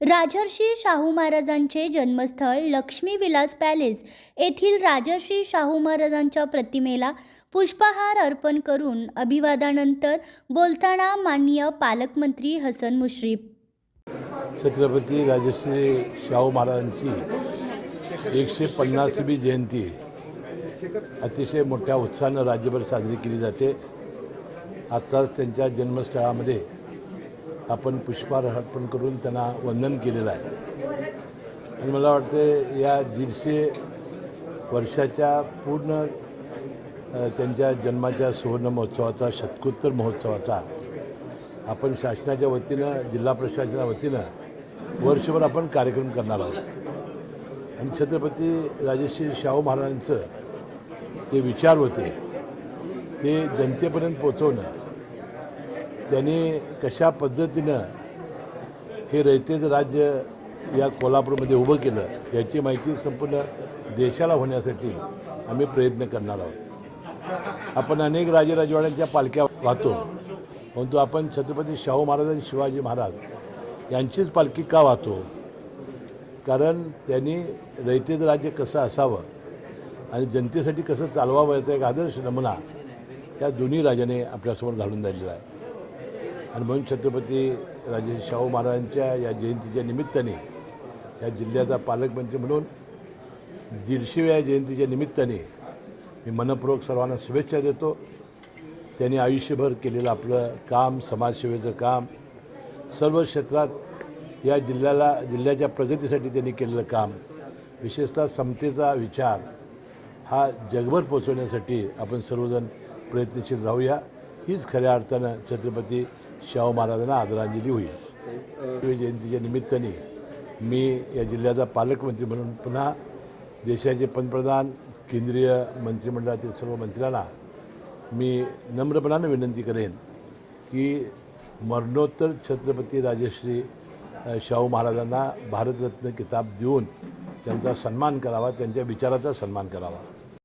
राजर्षी शाहू महाराजांचे जन्मस्थळ लक्ष्मी विलास पॅलेस येथील राजर्षी शाहू महाराजांच्या प्रतिमेला पुष्पहार अर्पण करून अभिवादानंतर बोलताना माननीय पालकमंत्री हसन मुश्रीफ. छत्रपती राजश्री शाहू महाराजांची एकशे पन्नासवी जयंती अतिशय मोठ्या उत्साहानं राज्यभर साजरी केली जाते. आत्ताच त्यांच्या जन्मस्थळामध्ये आपण पुष्पार अर्पण करून त्यांना वंदन केलेलं आहे. आणि मला वाटतं या दीडशे वर्षाच्या पूर्ण त्यांच्या जन्माच्या सुवर्ण महोत्सवाचा शतकोत्तर महोत्सवाचा आपण शासनाच्या वतीनं जिल्हा प्रशासनाच्या वतीनं वर्षभर आपण कार्यक्रम करणार आहोत. आणि छत्रपती राजश्री शाहू महाराजांचं ते विचार होते ते जनतेपर्यंत पोचवणं त्यांनी कशा पद्धतीनं हे रयतेचं राज्य या कोल्हापूरमध्ये उभं केलं याची माहिती संपूर्ण देशाला होण्यासाठी आम्ही प्रयत्न करणार आहोत. आपण अनेक राजेराजवाड्यांच्या पालख्या वाहतो परंतु आपण छत्रपती शाहू महाराज आणि शिवाजी महाराज यांचीच पालखी का वाहतो? कारण त्यांनी रयतेचं राज्य कसं असावं आणि जनतेसाठी कसं चालवावं याचा एक आदर्श नमुना या दोन्ही राजाने आपल्यासमोर घालून दिलेला आहे. आणि म्हणून छत्रपती राजे शाहू महाराजांच्या या जयंतीच्या निमित्ताने या जिल्ह्याचा पालकमंत्री म्हणून दीडशेव्या जयंतीच्या निमित्ताने मी मनपूर्वक सर्वांना शुभेच्छा देतो. त्यांनी आयुष्यभर केलेलं आपलं काम समाजसेवेचं काम सर्व क्षेत्रात या जिल्ह्याला जिल्ह्याच्या प्रगतीसाठी त्यांनी केलेलं काम विशेषतः समतेचा विचार हा जगभर पोचवण्यासाठी आपण सर्वजण प्रयत्नशील राहूया. हीच खऱ्या अर्थानं छत्रपती शाहू महाराजांना आदरांजली होईल. शिव जयंतीच्या निमित्ताने मी या जिल्ह्याचा पालकमंत्री म्हणून पुन्हा देशाचे पंतप्रधान केंद्रीय मंत्रिमंडळातील सर्व मंत्र्यांना मी नम्रपणानं विनंती करेन की मरणोत्तर छत्रपती राजश्री शाहू महाराजांना भारतरत्न किताब देऊन त्यांचा सन्मान करावा त्यांच्या विचाराचा सन्मान करावा.